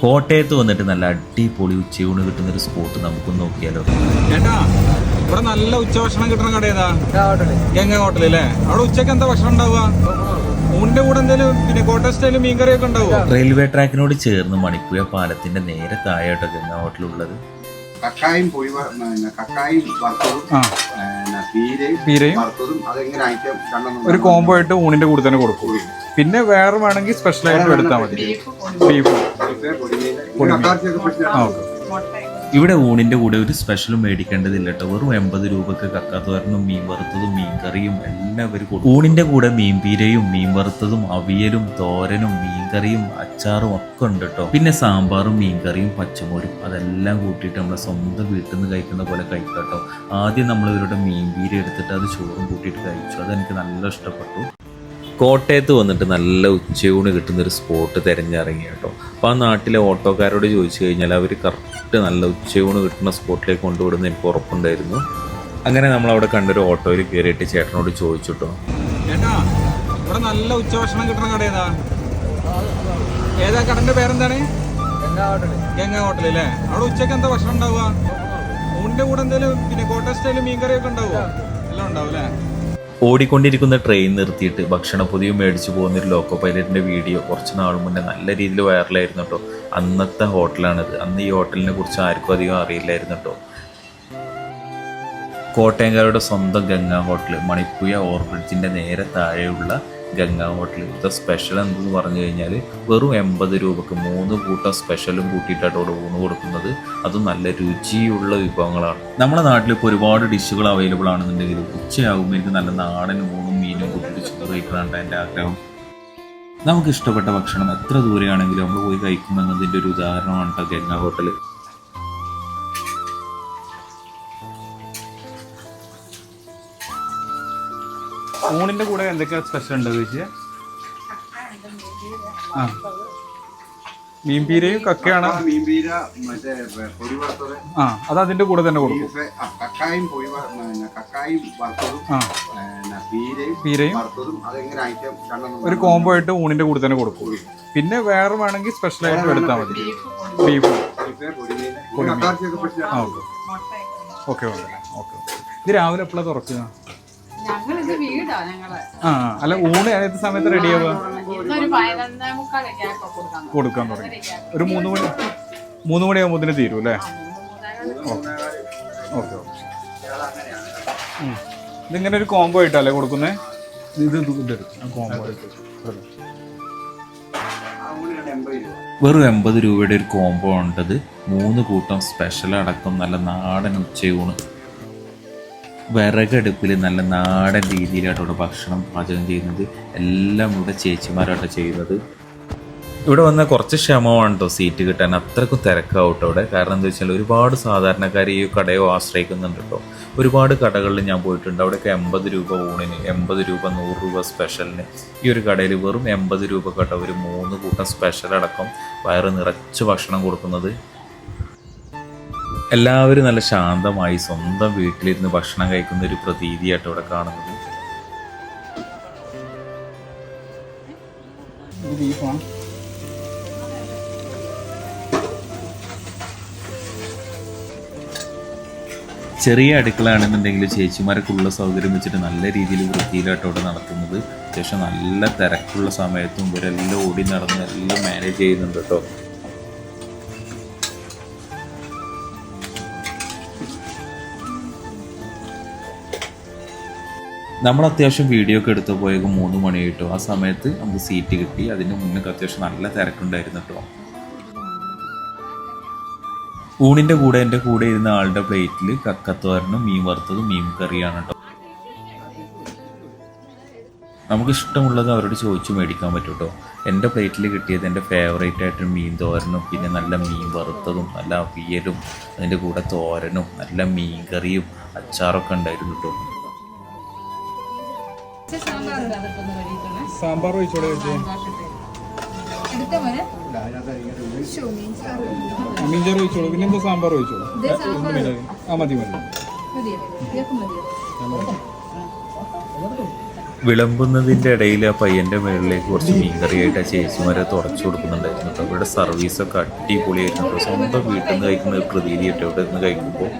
കോട്ടയത്ത് വന്നിട്ട് നല്ല അടിപൊളി ഉച്ചയൂണ് കിട്ടുന്ന ഒരു സ്പോട്ട് നമുക്കൊന്ന് നോക്കിയാലോ. ചേട്ടാ ഇവിടെ നല്ല ഉച്ചഭക്ഷണം കിട്ടുന്ന കട ഏതാ ഗംഗ ഹോട്ടൽ അല്ലേ? അവിടെ ഉച്ചയ്ക്ക് എന്താ ഭക്ഷണം ഉണ്ടാവുക? ഊണിന്റെ കൂടെ എന്തെങ്കിലും പിന്നെ കോട്ടയം സ്റ്റൈലും മീൻകറിയൊക്കെ ഉണ്ടാവുക റെയിൽവേ ട്രാക്കിനോട് ചേർന്ന് മണിപ്പുഴ പാലത്തിന്റെ നേരെ താഴെയായിട്ടോ ഗംഗ ഹോട്ടലുള്ളത്. കക്കായും പൊടി കക്കായും വറുത്തതും പീരയും പീരയും. വറുത്തതും അതെങ്ങനെ ഐറ്റം ഒരു കോംബോ ആയിട്ട് ഊണിന്റെ കൂടെ തന്നെ കൊടുക്കും. പിന്നെ വേറെ വേണമെങ്കിൽ സ്പെഷ്യൽ ആയിട്ട് എടുത്താൽ മതി. ബീഫ് പൊടിമീൻ, ആ ഓക്കെ. ഇവിടെ ഊണിന്റെ കൂടെ ഒരു സ്പെഷ്യലും മേടിക്കേണ്ടതില്ല കേട്ടോ വെറും എൺപത് രൂപക്ക് കക്കാത്തോരനും മീൻ വറുത്തതും മീൻ കറിയും എല്ലാം ഒരു കൊടുക്കും. ഊണിന്റെ കൂടെ മീൻ പീരയും മീൻ വറുത്തതും അവിയലും തോരനും മീൻ കറിയും അച്ചാറും ഒക്കെ ഉണ്ട് കേട്ടോ പിന്നെ സാമ്പാറും മീൻ കറിയും പച്ചമോരും അതെല്ലാം കൂട്ടിയിട്ട് നമ്മളെ സ്വന്തം വീട്ടിൽ നിന്ന് കഴിക്കുന്ന പോലെ കഴിക്കാം കേട്ടോ ആദ്യം നമ്മൾ ഇവരുടെ മീൻ പീര എടുത്തിട്ട് അത് ചോറും കൂട്ടിയിട്ട് കഴിച്ചു. അതെനിക്ക് നല്ല ഇഷ്ടപ്പെട്ടു. കോട്ടയത്ത് വന്നിട്ട് നല്ല ഉച്ചയൂണ് കിട്ടുന്ന ഒരു സ്പോട്ട് തിരഞ്ഞിറങ്ങി കേട്ടോ അപ്പോൾ ആ നാട്ടിലെ ഓട്ടോക്കാരോട് ചോദിച്ചു കഴിഞ്ഞാൽ അവർ കറക്റ്റ് നല്ല ഉച്ചയൂണ് കിട്ടുന്ന സ്പോട്ടിലേക്ക് കൊണ്ടുവിടുന്ന എനിക്ക് ഉറപ്പുണ്ടായിരുന്നു. അങ്ങനെ നമ്മൾ അവിടെ കണ്ടൊരു ഓട്ടോയിൽ കയറിയിട്ട് ചേട്ടനോട് ചോദിച്ചിട്ടോ. കേട്ടോ ചേട്ടാ ഇവിടെ നല്ല ഉച്ചഭക്ഷണം കിട്ടുന്ന കട ഏതാ? ഏതാ കടന്റെ പേരെന്താണ്? ഗംഗ ഹോട്ടൽ അല്ലേ? അവിടെ ഉച്ചയ്ക്ക് എന്താ ഭക്ഷണം ഉണ്ടാവുക? ഊണിന്റെ കൂടെ എന്തെങ്കിലും പിന്നെ കോട്ടയം സ്റ്റൈലും മീൻകറിയൊക്കെ ഉണ്ടാവുക എല്ലാം ഉണ്ടാവും അല്ലേ? ഓടിക്കൊണ്ടിരിക്കുന്ന ട്രെയിൻ നിർത്തിയിട്ട് ഭക്ഷണ പൊതിയും മേടിച്ചു പോകുന്ന ഒരു ലോക്കോ പൈലറ്റിന്റെ വീഡിയോ കുറച്ച് നാൾ മുന്നേ നല്ല രീതിയിൽ വൈറലായിരുന്നു കേട്ടോ അന്നത്തെ ഹോട്ടലാണിത് അന്ന് ഈ ഹോട്ടലിനെ കുറിച്ച് ആർക്കും അധികം അറിയില്ലായിരുന്നു കേട്ടോ കോട്ടയംകാരുടെ സ്വന്തം ഗംഗാ ഹോട്ടൽ മണിപ്പുയ ഓവർബ്രിഡ്ജിന്റെ നേരെ താഴെയുള്ള ഗംഗാ ഹോട്ടൽ ഇവിടുത്തെ സ്പെഷ്യൽ എന്തെന്ന് പറഞ്ഞു കഴിഞ്ഞാൽ വെറും എൺപത് രൂപക്ക് മൂന്ന് കൂട്ടം സ്പെഷ്യലും കൂട്ടിയിട്ടാണ് അവിടെ ഊണ് കൊടുക്കുന്നത്. അതും നല്ല രുചിയുള്ള വിഭവങ്ങളാണ്. നമ്മുടെ നാട്ടിൽ ഇപ്പോൾ ഒരുപാട് ഡിഷുകൾ അവൈലബിൾ ആണെന്നുണ്ടെങ്കിലും ഉച്ചയാകുമ്പോൾ എനിക്ക് നല്ല നാടൻ ഊണും മീനും കൂട്ടിയിട്ട് ചോറ് കഴിക്കണമെന്നാണ് എന്റെ ആഗ്രഹം. നമുക്ക് ഇഷ്ടപ്പെട്ട ഭക്ഷണം എത്ര ദൂരെയാണെങ്കിലും നമ്മൾ പോയി കഴിക്കുമെന്നതിന്റെ ഒരു ഉദാഹരണമാണ് കേട്ടോ ഗംഗാ ഹോട്ടൽ ഊണിന്റെ കൂടെ എന്തൊക്കെയാ സ്പെഷ്യൽ ഉണ്ട് ചേച്ചി ആ. മീൻപീരയും കക്കയാണ്. മീൻപീര മറ്റേ പൊടി വറുത്തത് ആ അത് അതിന്റെ കൂടെ തന്നെ കൊടുക്കും. കക്കായും പൊടി വ- പിന്നെ കക്കായും വറുത്തതും പീരയും പീരയും. വറുത്തതും അതെങ്ങനെ ഐറ്റം ഒരു കോംബോ ആയിട്ട് ഊണിന്റെ കൂടെ തന്നെ കൊടുക്കും. പിന്നെ വേറെ വേണമെങ്കിൽ സ്പെഷ്യൽ ആയിട്ട് എടുത്താൽ മതി. ബീഫ്. ഓക്കെ. Okay okay. ഇത് രാവിലെ എപ്പോഴാണ് തുറക്കുക? ആ അല്ല ഊണ് ഏത് സമയത്ത് റെഡി ആവുക? ഇന്നൊരു പതിനൊന്നേ മുക്കാലൊക്കെ ആയപ്പോ കൊടുക്കാൻ തുടങ്ങി. ഒരു മൂന്ന് മണി മൂന്ന് മണിയാകുമ്പോൾ തീരും അല്ലേ? Okay okay. ഇതിങ്ങനെ ഒരു കോംബോ ആയിട്ടല്ലേ കൊടുക്കുന്നേ? ഇത് ഇത് ഇത് കോംബോ ആയിട്ട്. വെറും എൺപത് രൂപയുടെ ഒരു കോംബോ ഉണ്ടത്. മൂന്ന് കൂട്ടം സ്പെഷ്യൽ അടക്കം നല്ല നാടൻ ഉച്ചയൂണ്. വിറകടുപ്പിൽ നല്ല നാടൻ രീതിയിലായിട്ടാണ് ഭക്ഷണം പാചകം ചെയ്യുന്നത്. എല്ലാം ഇവിടെ ചേച്ചിമാരായിട്ട് ചെയ്യുന്നത്. ഇവിടെ വന്ന കുറച്ച് ക്ഷമമാണ് കേട്ടോ സീറ്റ് കിട്ടാൻ. അത്രക്കും തിരക്കാവും കേട്ടോ കാരണം എന്താ വെച്ചാൽ ഒരുപാട് സാധാരണക്കാർ ഈ കടയോ ആശ്രയിക്കുന്നുണ്ട് കേട്ടോ ഒരുപാട് കടകളിൽ ഞാൻ പോയിട്ടുണ്ട്. അവിടെയൊക്കെ എൺപത് രൂപ ഊണിന് എൺപത് രൂപ നൂറ് രൂപ സ്പെഷ്യലിന്. ഈ ഒരു കടയിൽ വെറും എൺപത് രൂപ കേട്ടോ. ഒരു മൂന്ന് കൂട്ടം സ്പെഷ്യൽ അടക്കം വയറ് നിറച്ച് ഭക്ഷണം കൊടുക്കുന്നത്. എല്ലാവരും നല്ല ശാന്തമായി സ്വന്തം വീട്ടിലിരുന്ന് ഭക്ഷണം കഴിക്കുന്ന ഒരു പ്രതീതിയായിട്ട് ഇവിടെ കാണുന്നത്. ചെറിയ അടുക്കളയാണെന്നുണ്ടെങ്കിൽ ചേച്ചിമാരൊക്കെ ഉള്ള സൗകര്യം വെച്ചിട്ട് നല്ല രീതിയിൽ വൃത്തിയിലായിട്ട് ഇവിടെ നടത്തുന്നത്. അത്യാവശ്യം നല്ല തിരക്കുള്ള സമയത്തും ഇവരെല്ലാം ഓടി നടന്ന് എല്ലാം മാനേജ് ചെയ്യുന്നുണ്ട് കേട്ടോ. നമ്മൾ അത്യാവശ്യം വീഡിയോ ഒക്കെ എടുത്തു പോയേക്കും മൂന്ന് മണി കിട്ടും ആ സമയത്ത് നമുക്ക് സീറ്റ് കിട്ടി. അതിന് മുന്നേ അത്യാവശ്യം നല്ല തിരക്കുണ്ടായിരുന്നു കേട്ടോ ഊണിന്റെ കൂടെ എന്റെ കൂടെ ഇരുന്ന ആളുടെ പ്ലേറ്റിൽ കക്കത്തോരനും മീൻ വറുത്തതും മീൻ കറിയാണ് കേട്ടോ നമുക്ക് ഇഷ്ടമുള്ളത് അവരോട് ചോദിച്ചു മേടിക്കാൻ പറ്റും കേട്ടോ എന്റെ പ്ലേറ്റിൽ കിട്ടിയത് എന്റെ ഫേവറേറ്റ് ആയിട്ട് മീൻ തോരനും പിന്നെ നല്ല മീൻ വറുത്തതും നല്ല അവിയലും അതിന്റെ കൂടെ തോരനും നല്ല മീൻ കറിയും അച്ചാറൊക്കെ ഉണ്ടായിരുന്നു കേട്ടോ സാമ്പാർ ആ, മീൻചാറ് ഒഴിച്ചോളൂ. പിന്നെ എന്താ സാമ്പാർ. ഒഴിച്ചോളൂ? ആ മതി മതി. വിളമ്പുന്നതിന്റെ ഇടയിൽ ആ പയ്യന്റെ മുകളിലേക്ക് കുറച്ച് മീൻകറിയായിട്ട് ആ ചേച്ചിമാരെ തുടച്ചു കൊടുക്കുന്നുണ്ടായിരുന്നു ഇവിടെ സർവീസൊക്കെ അടിപൊളിയായിരുന്നു സ്വന്തം വീട്ടിൽ നിന്ന് കഴിക്കുന്ന പ്രതീതി ഏറ്റവും നിന്ന് കഴിക്കുമ്പോൾ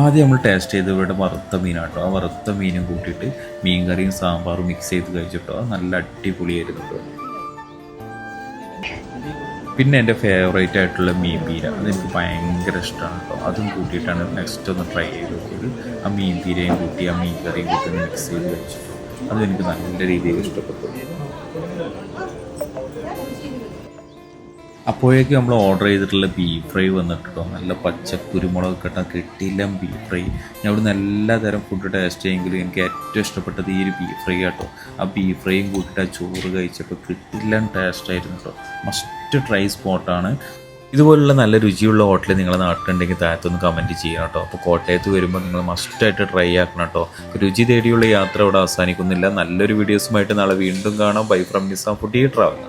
ആദ്യം നമ്മൾ ടേസ്റ്റ് ചെയ്ത് ഇവിടെ വറുത്ത മീനാട്ടോ. ആ വറുത്ത മീനും കൂട്ടിയിട്ട് മീൻ കറിയും സാമ്പാറും മിക്സ് ചെയ്ത് കഴിച്ചിട്ടോ. നല്ല അടിപൊളിയായിരുന്നു പിന്നെ എന്റെ ഫേവറേറ്റ് ആയിട്ടുള്ള മീൻ പീര അതെനിക്ക് ഭയങ്കര ഇഷ്ടമാണ് കേട്ടോ അതും കൂട്ടിയിട്ടാണ് നെക്സ്റ്റ് ഒന്ന് ട്രൈ ചെയ്ത് നോക്കിയത്. ആ മീൻ പീരയും കൂട്ടി ആ മീൻ കറിയും കൂട്ടി മിക്സ് ചെയ്ത് കഴിച്ചിട്ടു. അതും എനിക്ക് നല്ല രീതിയിൽ ഇഷ്ടപ്പെട്ടു. അപ്പോഴേക്കും നമ്മൾ ഓർഡർ ചെയ്തിട്ടുള്ള ബീഫ് ഫ്രൈ വന്നിട്ടോ നല്ല പച്ച കുരുമുളക് കിട്ടാൻ കിട്ടിയില്ല ബീഫ് ഫ്രൈ ഞാൻ ഇവിടുന്ന് എല്ലാ തരം ഫുഡ് ടേസ്റ്റ് ചെയ്യെങ്കിലും എനിക്ക് ഏറ്റവും ഇഷ്ടപ്പെട്ടത് ഈ ഒരു ബീഫ് ഫ്രൈ കേട്ടോ ആ ബീഫ് ഫ്രൈയും കൂട്ടിയിട്ട് ആ ചോറ് കഴിച്ചപ്പോൾ കിട്ടില്ല ടേസ്റ്റ് ആയിരുന്നു കേട്ടോ മസ്റ്റ് ട്രൈ സ്പോട്ടാണ് ഇതുപോലുള്ള നല്ല രുചിയുള്ള ഹോട്ടൽ നിങ്ങളെ നാട്ടിലുണ്ടെങ്കിൽ താഴത്തൊന്ന് കമന്റ് ചെയ്യണം കേട്ടോ അപ്പോൾ കോട്ടയത്ത് വരുമ്പോൾ നിങ്ങൾ മസ്റ്റായിട്ട് ട്രൈ ആക്കണം കേട്ടോ രുചി തേടിയുള്ള യാത്ര ഇവിടെ അവസാനിക്കുന്നില്ല. നല്ലൊരു വീഡിയോസുമായിട്ട് നാളെ വീണ്ടും കാണാം. Bye from miss Nizam foodie travel